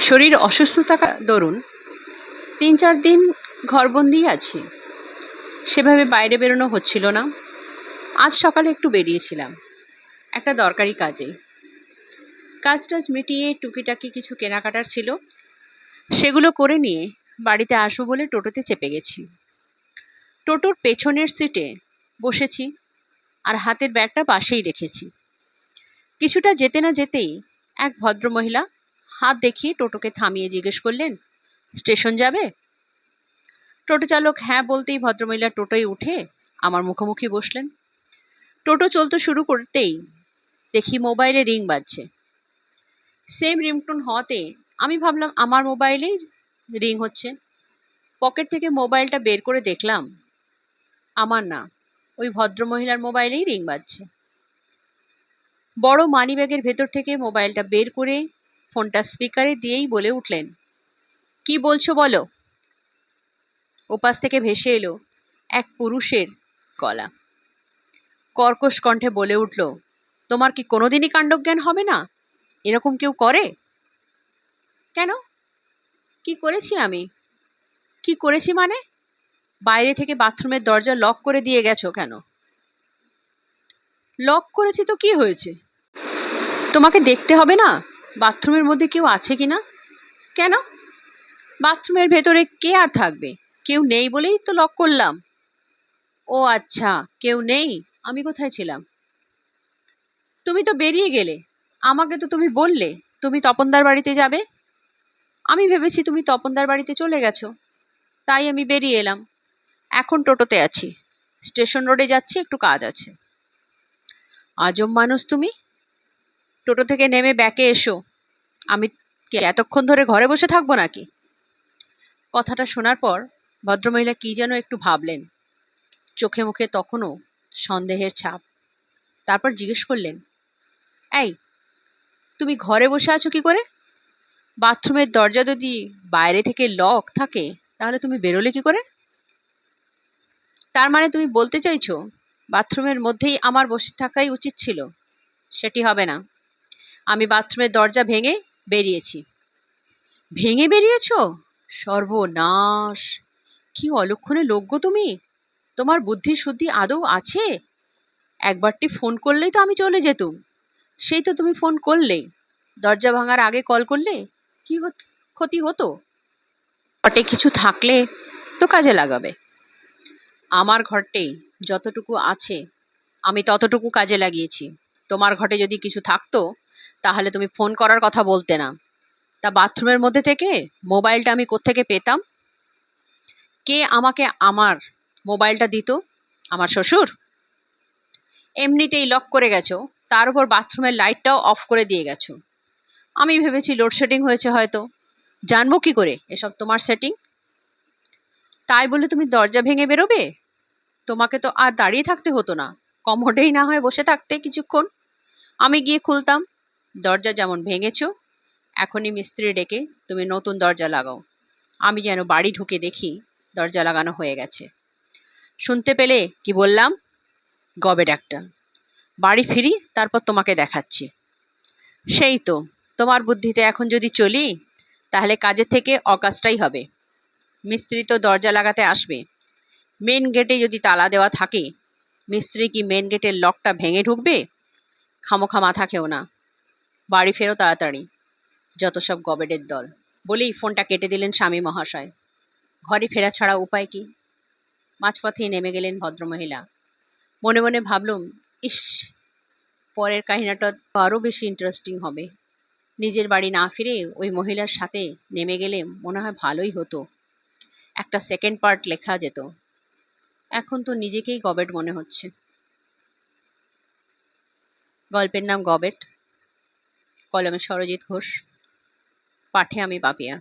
শরীর অসুস্থতা দরুন তিন চার দিন ঘরবন্দিই আছি। সেভাবে বাইরে বেরোনো হচ্ছিল না। আজ সকালে একটু বেরিয়েছিলাম। একটা দরকারি কাজে। কাজ টাজ মিটিয়ে টুকিটাকি কিছু কেনাকাটার ছিল। সেগুলো করে নিয়ে বাড়িতে আসব বলে টোটোতে চেপে গেছি। টোটোর পেছনের সিটে বসেছি আর হাতের ব্যাগটা পাশেই রেখেছি। কিছুটা যেতে না যেতেই এক ভদ্রমহিলা হাত দেখিয়ে টোটোকে থামিয়ে জিজ্ঞেস করলেন, স্টেশন যাবে? টোটো চালক হ্যাঁ বলতেই ভদ্রমহিলা টোটোয় উঠে আমার মুখোমুখি বসলেন। টোটো চলতে শুরু করতেই দেখি মোবাইলে রিং বাজছে। সেম রিংটোন হওয়াতে আমি ভাবলাম, আমার মোবাইলেই রিং হচ্ছে। পকেট থেকে মোবাইলটা বের করে দেখলাম, আমার না, ওই ভদ্রমহিলার মোবাইলেই রিং বাজছে। বড় মানিব্যাগের ভেতর থেকে মোবাইলটা বের করে ফোনটা স্পিকারে দিয়েই বলে উঠলেন, কি বলছো বলো? ওপাশ থেকে ভেসে এলো এক পুরুষের গলা। কর্কশ কণ্ঠে বলে উঠল, তোমার কি কোনোদিনই কাণ্ডজ্ঞান হবে না? এরকম কেউ করে? কেন? কি করেছি আমি? কি করেছি মানে? বাইরে থেকে বাথরুমের দরজা লক করে দিয়ে গেছো কেন? লক করেছি তো কি হয়েছে? তোমাকে দেখতে হবে না? বাথরুমের মধ্যে কেউ আছে কি না কেন? বাথরুমের ভেতরে কে আর থাকবে? কেউ নেই বলেই তো লক করলাম। ও আচ্ছা কেউ নেই? আমি কোথায় ছিলাম? তুমি তো বেরিয়ে গেলে। আমাকে তো তুমি বললে, তুমি তপনদার বাড়িতে যাবে? আমি ভেবেছি তুমি তপনদার বাড়িতে চলে গেছো। তাই আমি বেরিয়ে এলাম। এখন টোটোতে আছি। স্টেশন রোডে যাচ্ছি, একটু কাজ আছে। আজব মানুষ তুমি। টোটো থেকে নেমে ব্যাকে এসো। আমি কি এতক্ষণ ধরে ঘরে বসে থাকব নাকি? কথাটা শোনার পর ভদ্রমহিলা কি যেন একটু ভাবলেন। চোখে মুখে তখনও সন্দেহের ছাপ। তারপর জিজ্ঞেস করলেন, এই, তুমি ঘরে বসে আছো কি করে? বাথরুমের দরজা যদি বাইরে থেকে লক থাকে, তাহলে তুমি বেরোলে কি করে? তার মানে তুমি বলতে চাইছো, বাথরুমের মধ্যেই আমার বসে থাকাই উচিত ছিল। সেটি হবে না। আমি বাথরুমের দরজা ভেঙে বেরিয়েছি। ভেঙে বেরিয়েছ? সর্বনাশ! কি অলক্ষণে লোক তুমি? তোমার বুদ্ধি শুদ্ধি আদৌ আছে? একবারটি ফোন করলেই তো আমি চলে যেতুম। সেই তো তুমি ফোন করলেই দরজা ভাঙার আগে কল করলে? কি ক্ষতি হতো? ঘটে কিছু থাকলে তো কাজে লাগাবে। আমার ঘরটেই যতটুকু আছে, আমি ততটুকু কাজে লাগিয়েছি। তোমার ঘটে যদি কিছু থাকতো তাহলে তুমি ফোন করার কথা বলতে না। তা বাথরুমের মধ্যে থেকে মোবাইলটা আমি কোত্থেকে পেতাম? কে আমাকে আমার মোবাইলটা দিত? আমার শ্বশুর? এমনিতেই লক করে গেছো, তার উপর বাথরুমের লাইটটাও অফ করে দিয়ে গেছো। আমি ভেবেছি লোডশেডিং হয়েছে হয়তো। জানব কি করে এসব তোমার সেটিং তাই বলে তুমি দরজা ভেঙে বেরোবে? তোমাকে তো আর দাঁড়িয়ে থাকতে হতো না। কমোডেই না হয় বসে থাকতে কিছুক্ষণ। আমি গিয়ে খুলতাম দরজা যেমন ভেঙেছো, এখনই মিস্ত্রি ডেকে তুমি নতুন দরজা লাগাও। আমি যেন বাড়ি ঢুকে দেখি দরজা লাগানো হয়ে গেছে। শুনতে পেলে কি বললাম? গবে ডাক্তার বাড়ি ফিরি, তারপর তোমাকে দেখাচ্ছি। সেই তো, তোমার বুদ্ধিতে এখন যদি চলি, তাহলে কাজের থেকে অকাজটাই হবে। মিস্ত্রি তো দরজা লাগাতে আসবে। মেন গেটে যদি তালা দেওয়া থাকে, মিস্ত্রি কি মেন গেটের লকটা ভেঙে ঢুকবে? খামোখা মাথা খেও না। বাড়ি ফেরো তাড়াতাড়ি। যত সব গবেডের দল। বলেই ফোনটা কেটে দিলেন স্বামী মহাশয়। ঘরে ফেরা ছাড়া উপায় কি? মাঝপথেই নেমে গেলেন ভদ্রমহিলা। মনে মনে ভাবলুম, ইস, পরের কাহিনাটা আরও বেশি ইন্টারেস্টিং হবে। নিজের বাড়ি না ফিরে ওই মহিলার সাথে নেমে গেলে মনে হয় ভালোই হতো। একটা সেকেন্ড পার্ট লেখা যেত। এখন তো নিজেকেই গবেট মনে হচ্ছে। গল্পের নাম গবেট। কলমে সরজিৎ ঘোষ পাঠে আমি পাপিয়া